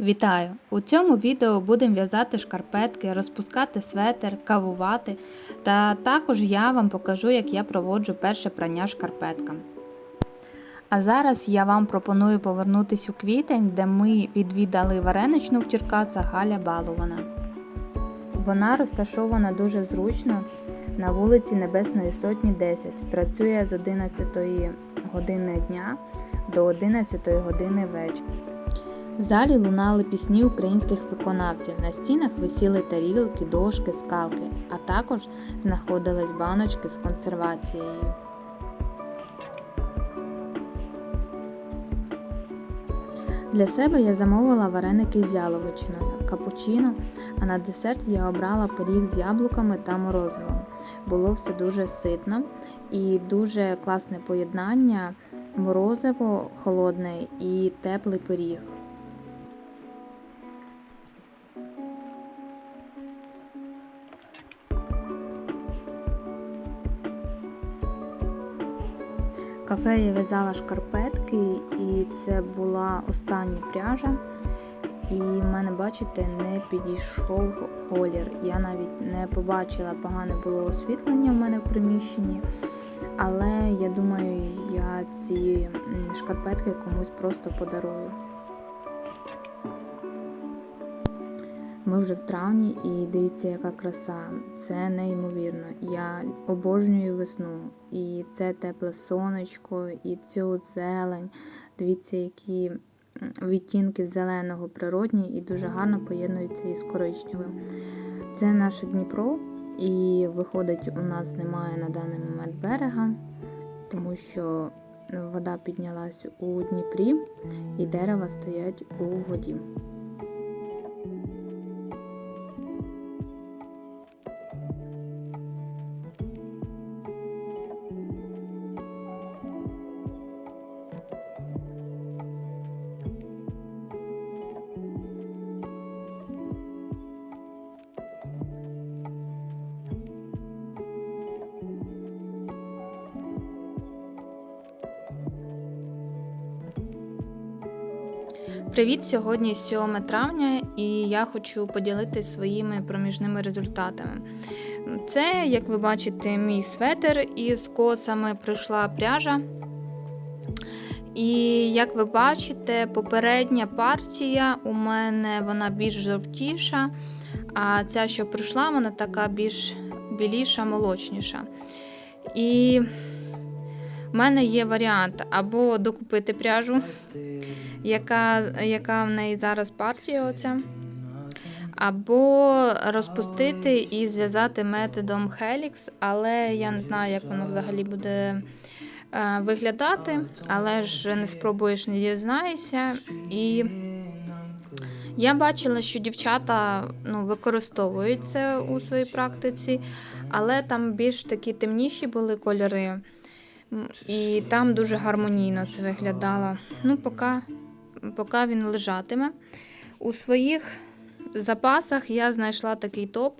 Вітаю! У цьому відео будемо в'язати шкарпетки, розпускати светр, кавувати. Та також я вам покажу, як я проводжу перше прання шкарпеткам. А зараз я вам пропоную повернутися у квітень, де ми відвідали вареничну в Черкасах Галя Балована. Вона розташована дуже зручно на вулиці Небесної Сотні 10. Працює з 11 години дня до 11 години вечора. В залі лунали пісні українських виконавців. На стінах висіли тарілки, дошки, скалки, а також знаходились баночки з консервацією. Для себе я замовила вареники з яловичиною, капучино, а на десерт я обрала пиріг з яблуками та морозивом. Було все дуже ситно і дуже класне поєднання морозиво холодне і теплий пиріг. Кафе я в'язала шкарпетки, і це була остання пряжа. І в мене, бачите, не підійшов колір. Я навіть не побачила, погане було освітлення в мене в приміщенні. Але я думаю, я ці шкарпетки комусь просто подарую. Ми вже в травні і дивіться, яка краса. Це неймовірно. Я обожнюю весну. І це тепле сонечко, і цю зелень. Дивіться, які відтінки зеленого природні і дуже гарно поєднуються із коричневим. Це наше Дніпро, і виходить, у нас немає на даний момент берега, тому що вода піднялась у Дніпрі, і дерева стоять у воді. Привіт! Сьогодні 7 травня, і я хочу поділитися своїми проміжними результатами. Це, як ви бачите, мій светр із косами прийшла пряжа. І як ви бачите, попередня партія у мене вона більш жовтіша, а ця, що прийшла, вона така більш біліша, молочніша. І в мене є варіант або докупити пряжу, яка яка в неї зараз партія, оця, або розпустити і зв'язати методом Helix, але я не знаю, як воно взагалі буде е, виглядати, але ж не спробуєш, не дізнаєшся. І я бачила, що дівчата ну, використовують це у своїй практиці, але там більш такі темніші були кольори. І там дуже гармонійно це виглядало. Ну, поки, поки він лежатиме. У своїх запасах я знайшла такий топ.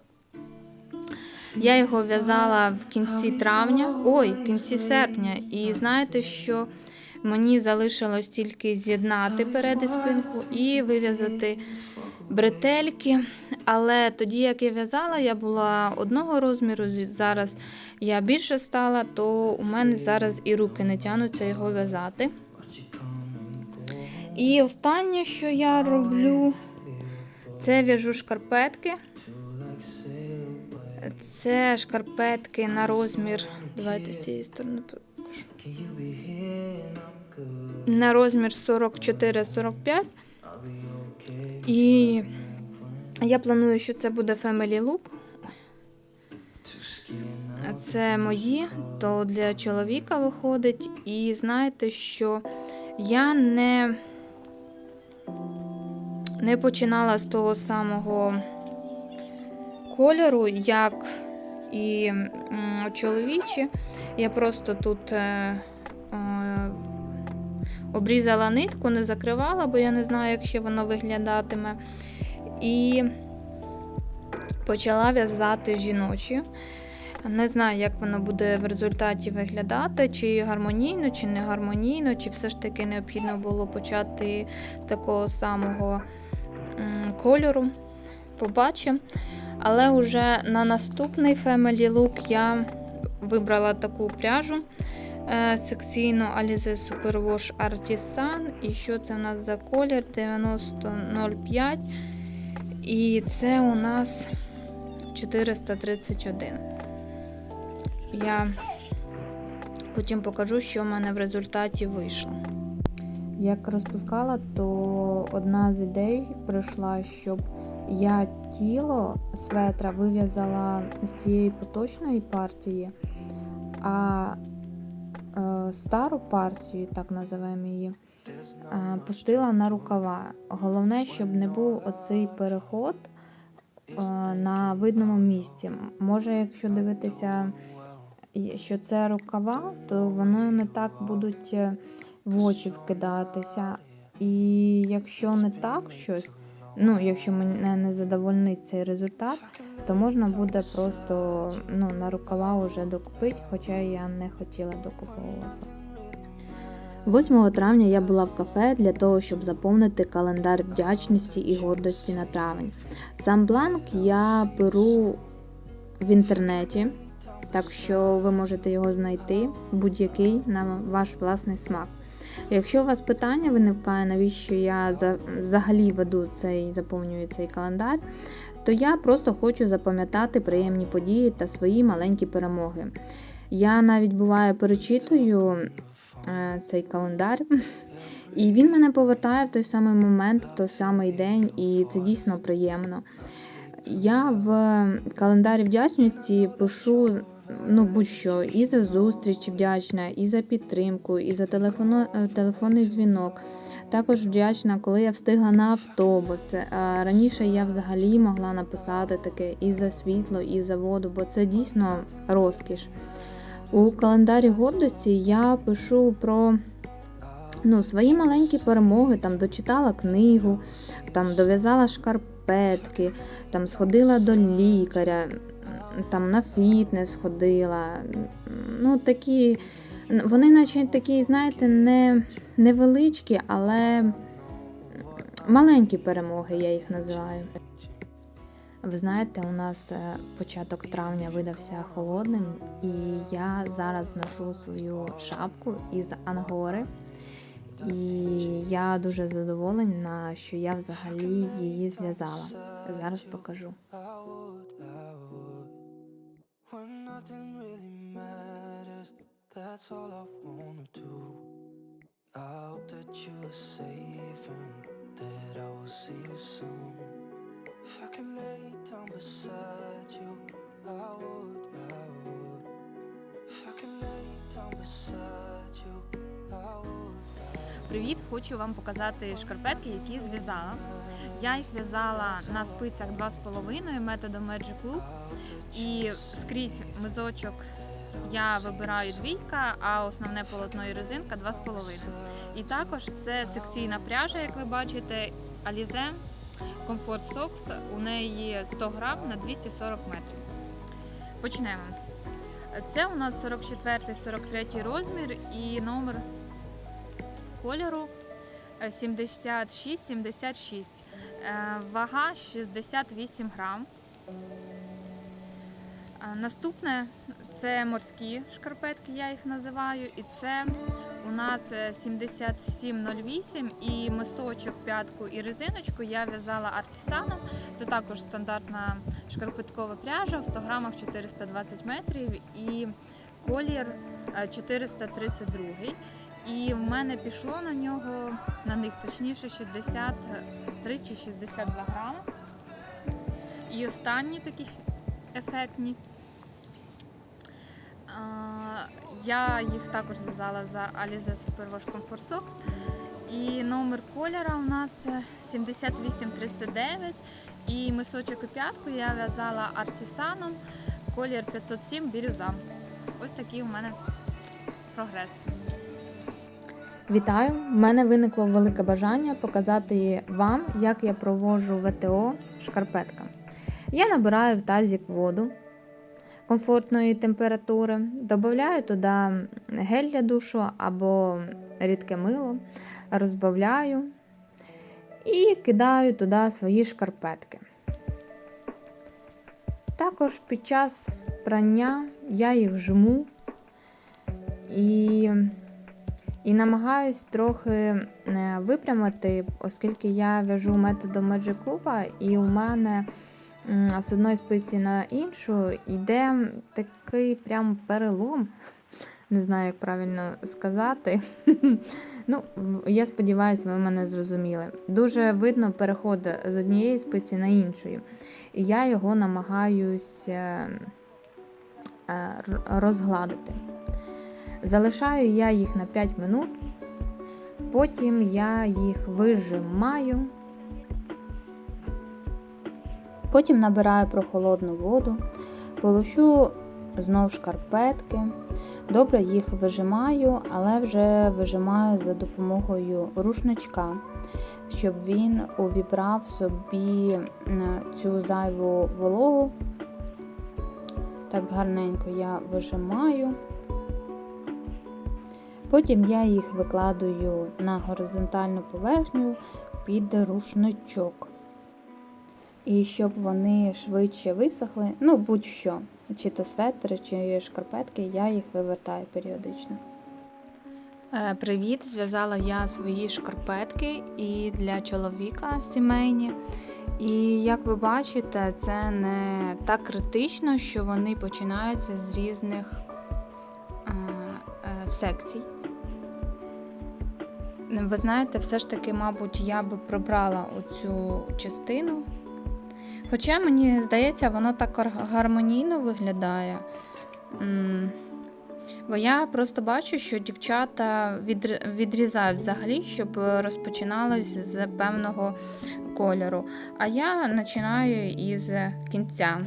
Я його в'язала в кінці травня, ой, в кінці серпня. І знаєте, що мені залишилось тільки з'єднати перед спинку і вив'язати бретельки. Але тоді, як я в'язала, я була одного розміру, зараз я більше стала, то у мене зараз і руки не тянуться його в'язати. І останнє, що я роблю, це в'яжу шкарпетки. Це шкарпетки на розмір. Давайте з цієї сторони покажу. На розмір 44-45. І я планую, що це буде Family Look. Це мої, то для чоловіка виходить. І знаєте, що я не, не починала з того самого кольору, як і чоловічі. Я просто тут е, е, обрізала нитку, не закривала, бо я не знаю, як ще воно виглядатиме. І почала в'язати жіночі. Не знаю, як воно буде в результаті виглядати, чи гармонійно, чи не гармонійно, чи все ж таки необхідно було почати з такого самого кольору. Побачимо. Але вже на наступний Family Look я вибрала таку пряжу е, секційну Alize Superwash Artisan. І що це у нас за колір? 9005. І це у нас 431. Я потім покажу, що в мене в результаті вийшло. Як розпускала, то одна з ідей прийшла, щоб я тіло светра вив'язала з цієї поточної партії, а е, стару партію, так називаємо її, пустила на рукава. Головне, щоб не був оцей переход е, на видному місці. Може, якщо дивитися, що це рукава, то воно не так будуть е, в очі вкидатися. І якщо не так щось, ну, якщо мене не задовольнить цей результат, то можна буде просто ну, на рукава вже докупити, хоча я не хотіла докуповувати. 8 травня я була в кафе для того, щоб заповнити календар вдячності і гордості на травень. Сам бланк я беру в інтернеті, так що ви можете його знайти будь-який на ваш власний смак. Якщо у вас питання виникає, навіщо я взагалі веду цей заповнюю цей календар, то я просто хочу запам'ятати приємні події та свої маленькі перемоги. Я навіть буває перечитую цей календар, і він мене повертає в той самий момент, в той самий день, і це дійсно приємно. Я в календарі вдячності пишу ну, будь-що і за зустріч вдячна, і за підтримку, і за телефоно, е, телефонний дзвінок. Також вдячна, коли я встигла на автобус. Е, Раніше я взагалі могла написати таке і за світло, і за воду, бо це дійсно розкіш. У календарі гордості я пишу про ну, свої маленькі перемоги, там дочитала книгу, там дов'язала шкарпетки, там сходила до лікаря, там на фітнес ходила. Ну, такі, вони наче такі, знаєте, не невеличкі, але маленькі перемоги, я їх називаю. Ви знаєте, у нас е, початок травня видався холодним, і я зараз ношу свою шапку із ангори. І я дуже задоволена, що я взагалі її зв'язала. Зараз покажу. I hope that you are safe and that I will see you soon. If I could lay down beside you, I would, I would. If I could lay down beside you, I would. Привіт! Хочу вам показати шкарпетки, які зв'язала. Я їх в'язала на спицях 2,5 методом Magic Loop. І скрізь мизочок я вибираю двійка, а основне полотно і резинка 2,5. І також це секційна пряжа, як ви бачите, Alize Comfort Socks. У неї 100 грам на 240 метрів. Почнемо. Це у нас 44-43 розмір і номер кольору е, 76-76. Е, Вага 68 грам. Е, Наступне це морські шкарпетки, я їх називаю. І це у нас е, 7708 і мисочок, п'ятку і резиночку я в'язала артисаном. Це також стандартна шкарпеткова пряжа в 100 грамах 420 метрів і колір е, 432. І в мене пішло на нього, на них точніше, 63 чи 62 грами. І останні такі ефектні. Я їх також зв'язала за Alize Superwash Comfort Socks. І номер кольора у нас е, 7839. І мисочок і п'ятку я в'язала артисаном, колір 507 бірюза. Ось такий у мене прогрес. Вітаю! У мене виникло велике бажання показати вам, як я проводжу ВТО шкарпеткам. Я набираю в тазик воду комфортної температури, додаю туди гель для душу або рідке мило, розбавляю і кидаю туди свої шкарпетки. Також під час прання я їх жму і, і намагаюсь трохи е, випрямити, оскільки я в'яжу методом Magic Loop, і у мене з одної спиці на іншу йде такий прям перелом. Не знаю, як правильно сказати. Ну, я сподіваюся, ви мене зрозуміли. Дуже видно переход з однієї спиці на іншу. І я його намагаюсь е, е, розгладити. Залишаю я їх на 5 минут, потім я їх вижимаю. Потім набираю прохолодну воду, полощу знов шкарпетки. Добре їх вижимаю, але вже вижимаю за допомогою рушничка, щоб він увібрав собі е, цю зайву вологу. Так гарненько я вижимаю. Потім я їх викладаю на горизонтальну поверхню під рушничок. І щоб вони швидше висохли, ну будь-що, чи то светри, чи шкарпетки, я їх вивертаю періодично. Е, Привіт! Зв'язала я свої шкарпетки і для чоловіка сімейні. І як ви бачите, це не так критично, що вони починаються з різних е, е, секцій. Ви знаєте, все ж таки, мабуть, я би прибрала оцю частину. Хоча мені здається, воно так гармонійно виглядає. Бо я просто бачу, що дівчата відрізають взагалі, щоб розпочиналось з певного кольору. А я починаю із кінця.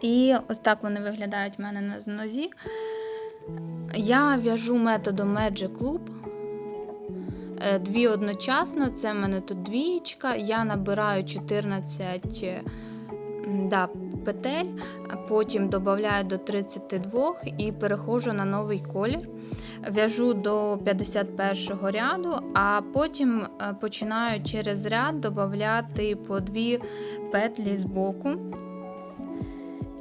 І ось так вони виглядають в мене на нозі. Я в'яжу методом Magic Loop. Е, Дві одночасно, це в мене тут двієчка. Я набираю 14 е, да, петель, потім додаю до 32 і переходжу на новий колір. В'яжу до 51 ряду, а потім е, починаю через ряд додати по дві петлі з боку.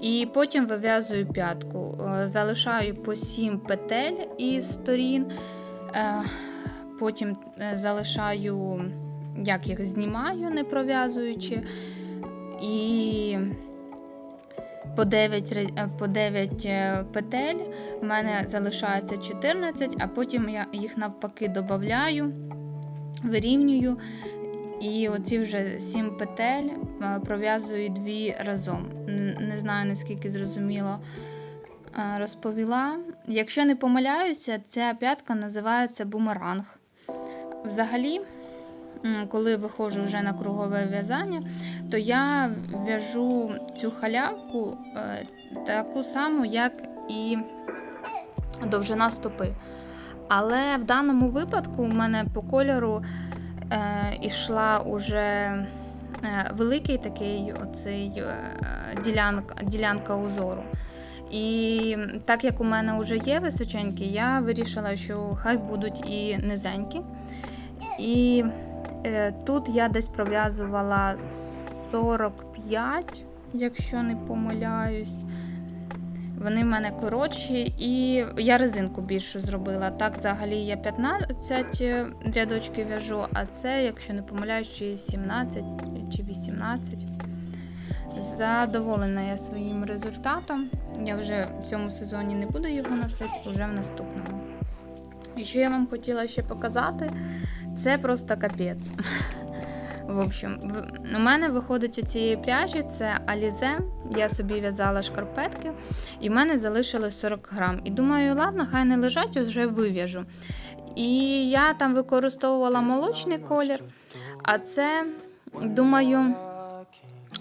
І потім вив'язую п'ятку. Залишаю по 7 петель із сторін. Потім е, залишаю, як їх знімаю, не пров'язуючи. І по 9, е, по 9 е, петель в мене залишається 14, а потім я їх навпаки додаю, вирівнюю. І оці вже 7 петель пров'язую дві разом. Не знаю, наскільки зрозуміло розповіла. Якщо не помиляюся, ця п'ятка називається бумеранг. Взагалі, коли виходжу вже на кругове в'язання, то я в'яжу цю халявку е, таку саму, як і довжина стопи. Але в даному випадку у мене по кольору е, ішла уже е, великий такий оцей е, ділянка, ділянка узору. І так як у мене вже є височенькі, я вирішила, що хай будуть і низенькі. І е, тут я десь пров'язувала 45, якщо не помиляюсь. Вони в мене коротші, і я резинку більшу зробила. Так, взагалі я 15 рядочків в'яжу, а це, якщо не помиляюсь, чи 17 чи 18. Задоволена я своїм результатом. Я вже в цьому сезоні не буду його носити, вже в наступному. І що я вам хотіла ще показати, це просто капець. В общем, у мене виходить у цієї пряжі це Alize. Я собі в'язала шкарпетки, і в мене залишилось 40 грам. І думаю, ладно, хай не лежать, вже вив'яжу. І я там використовувала молочний колір, а це, думаю,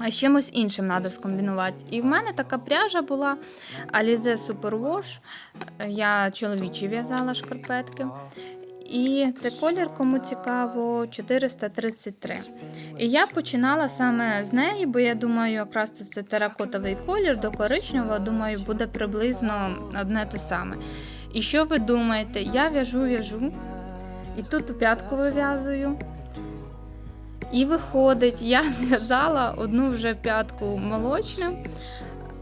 з чимось іншим треба скомбінувати. І в мене така пряжа була Alize Superwash. Я чоловічі в'язала шкарпетки. І це колір, кому цікаво, 433. І я починала саме з неї, бо я думаю, якраз це теракотовий колір до коричневого, думаю, буде приблизно одне те саме. І що ви думаєте? Я в'яжу, в'яжу, і тут п'ятку вив'язую. І виходить, я зв'язала одну вже п'ятку молочним,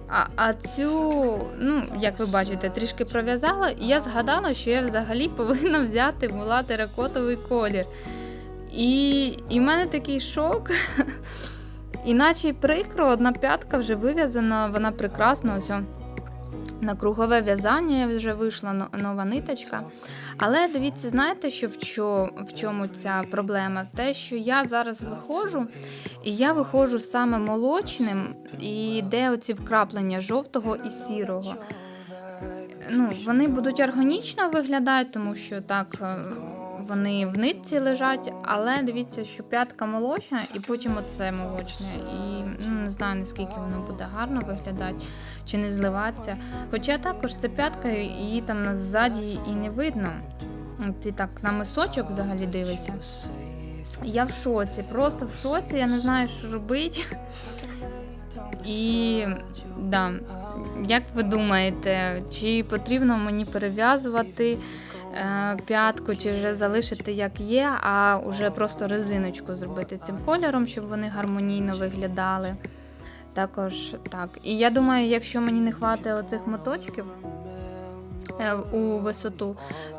а, а цю, ну, як ви бачите, трішки пров'язала, і я згадала, що я взагалі повинна взяти була теракотовий колір. І, і в мене такий шок. Іначе прикро, одна п'ятка вже вив'язана, вона прекрасна. Ось на кругове в'язання вже вийшла но- нова ниточка. Але дивіться, знаєте, що в чому ця проблема? Те, що я зараз виходжу, і я виходжу саме молочним, і де оці вкраплення жовтого і сірого. Ну, вони будуть органічно виглядати, тому що так е, вони в нитці лежать, але дивіться, що п'ятка молочна, і потім оце молочне. І ну, не знаю, наскільки воно буде гарно виглядати чи не зливатися. Хоча також це п'ятка, її там ззаді і не видно. Ти так на мисочок взагалі дивишся. Я в шоці, просто в шоці, я не знаю, що робити. І да, як ви думаєте, чи потрібно мені перев'язувати п'ятку, чи вже залишити як є, а вже просто резиночку зробити цим кольором, щоб вони гармонійно виглядали. Також так. І я думаю, якщо мені не хватить оцих моточків е, у висоту,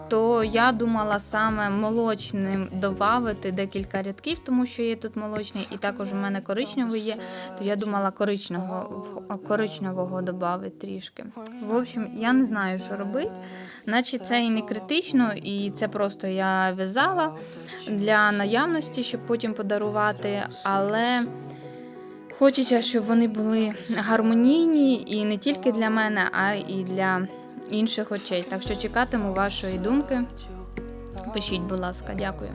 то я думала саме молочним додати декілька рядків, тому що є тут молочний, і також у мене коричневий є, то я думала коричневого, коричневого додати трішки. В общем, я не знаю, що робити. Наче це і не критично, і це просто я в'язала для наявності, щоб потім подарувати, але. Хочеться, щоб вони були гармонійні і не тільки для мене, а і для інших очей. Так що чекатиму вашої думки. Пишіть, будь ласка, дякую.